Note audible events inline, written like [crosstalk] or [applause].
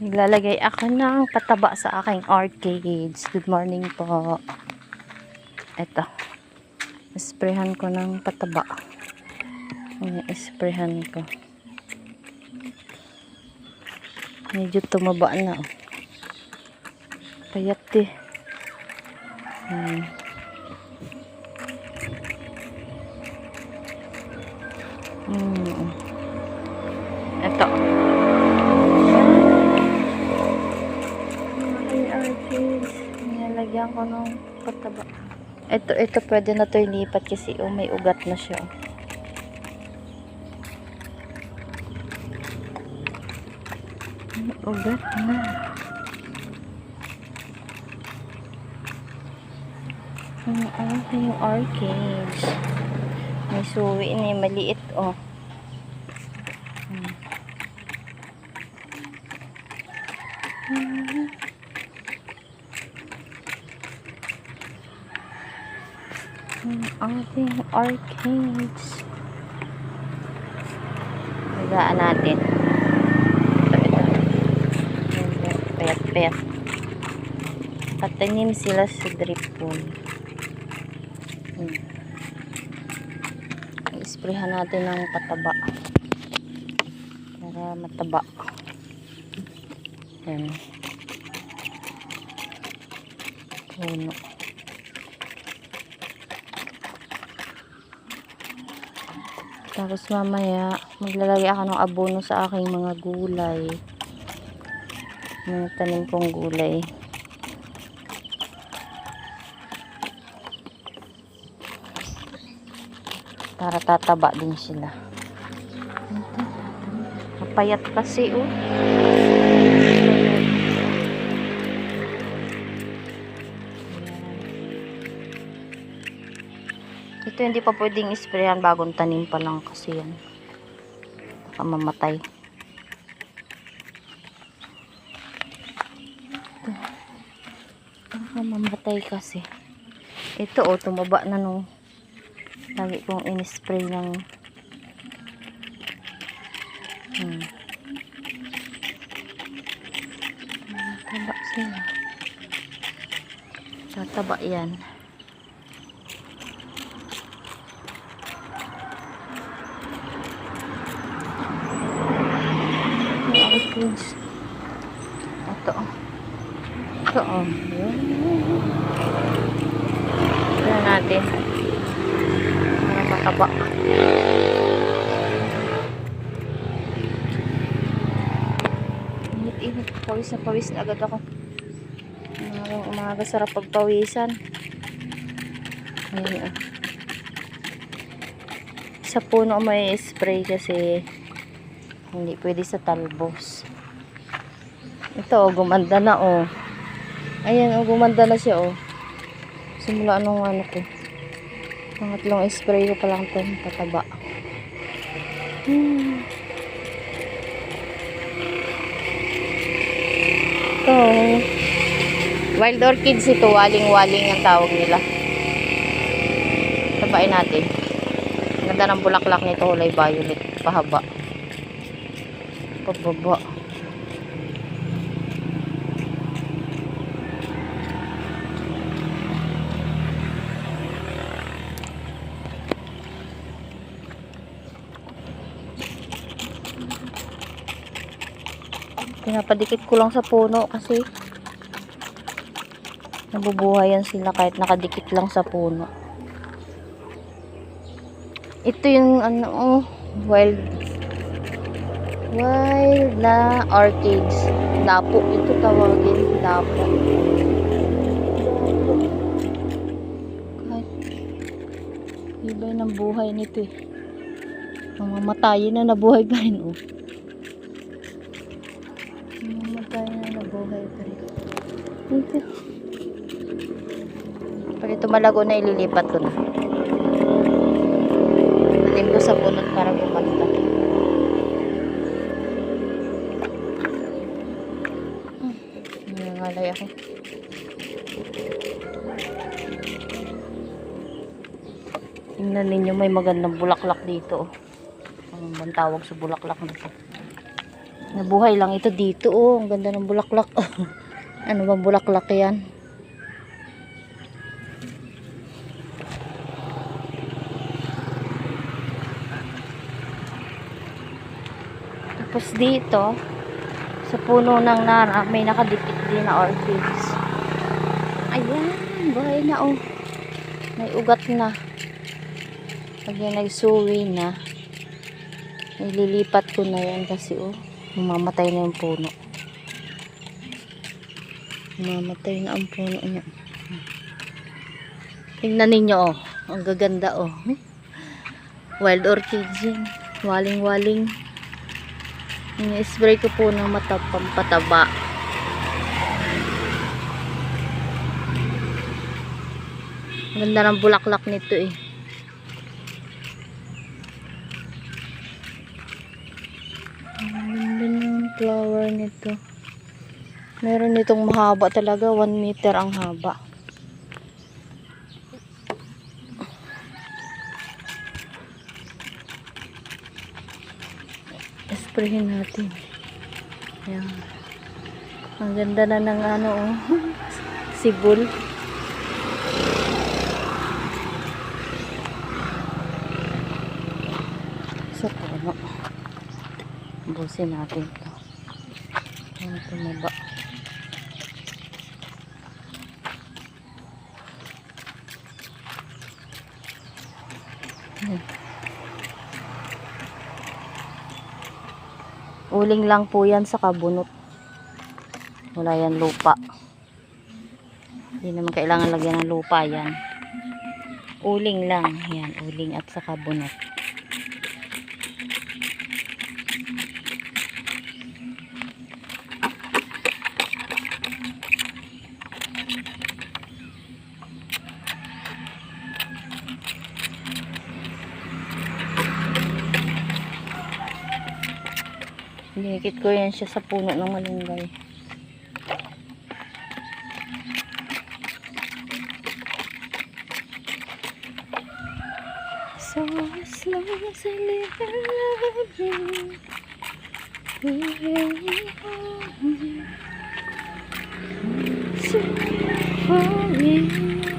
Naglalagay ako ng pataba sa aking arcades. Good morning po. Ito. Sprayhan ko ng pataba. Sprayhan ko. Medyo tumaba na. Oh. Payat eh. Hmm. Hmm. Ito. Aking Nilalagyan ko ng pataba. Ito, ito pwede na to ilipat kasi oh, may ugat na siya. May ugat na. Ang aking arcades. May suwi ni maliit oh. Hmm. Ang ating arcades. Higaan natin. Ito, ito. Ayan, Payat, payat. Patanim sila sa drip pool. Hmm. I-sprayhan natin ng pataba. Para mataba. Ayan. Puno. Tapos mamaya, maglalagay ako ng abono sa aking mga gulay. Mga tanim kong gulay. Para tataba din sila. Mapayat kasi oh. Ito hindi pa pwedeng isprayan bagong tanim pa lang kasi yan. Baka mamatay. Ito. Baka mamatay kasi. Ito oh, tumaba na nung lagi kong in-spray ng hmm. Taba sila. Tataba yan. Orchids. Ito. Ito oh. Yan. Tignan natin. Para mataba. Init-init. Pawis na pawis na agad ako. Umagang umaga sarap pagpawisan. Ayan oh. Sa puno may spray kasi hindi pwede sa talbos. Ito, oh, gumanda na, oh. Ayan, oh, gumanda na siya, oh. Simula nung ano ko. Pangatlong spray ko pa lang ito, pataba. Hmm. Ito, oh. wild orchids ito, waling-waling ang tawag nila. Tabain natin. Ganda ng bulaklak nito, kulay violet, pahaba pababa. Pinapadikit ko lang sa puno kasi nabubuhayan sila kahit nakadikit lang sa puno. Ito yung ano, oh, wild Wild na orchids. Lapo. Ito tawagin. Lapo. Iba ng buhay nito eh. Mamamatayin na nabuhay pa rin oh. Na nabuhay pa rin. Ito. Pag ito malago na ililipat ko na. Talim ko sa punot para gumanda. Nangangalay ako. Tingnan ninyo may magandang bulaklak dito. Ano tawag sa bulaklak nito? Nabuhay lang ito dito oh. Ang ganda ng bulaklak. [laughs] ano bang bulaklak yan? Tapos dito, sa puno ng nara, may nakadikit din na orchids. Ayan, buhay na oh. May ugat na. Pag yan nagsuwi na, nililipat ko na yan kasi oh, mamamatay na yung puno. Mamamatay na ang puno niya. Tingnan ninyo oh, ang gaganda oh. [laughs] Wild orchids yun. Waling-waling. Ini-spray ko po ng mata pampataba. Ganda ng bulaklak nito eh. Ang Ganda ng flower nito. Meron nitong mahaba talaga. 1 meter ang haba. Sprayin natin. Ayan. Ang ganda na ng ano oh. [laughs] Sibol. Sa puno. Busin natin ito. Ayan, tumaba. Ayan. Uling lang po yan sa kabunot. Wala yan lupa. Hindi naman kailangan lagyan ng lupa yan. Uling lang. Yan, uling at saka bunot. Dinikit ko yan siya sa puno ng malunggay. So as long as I live and love you, so for you.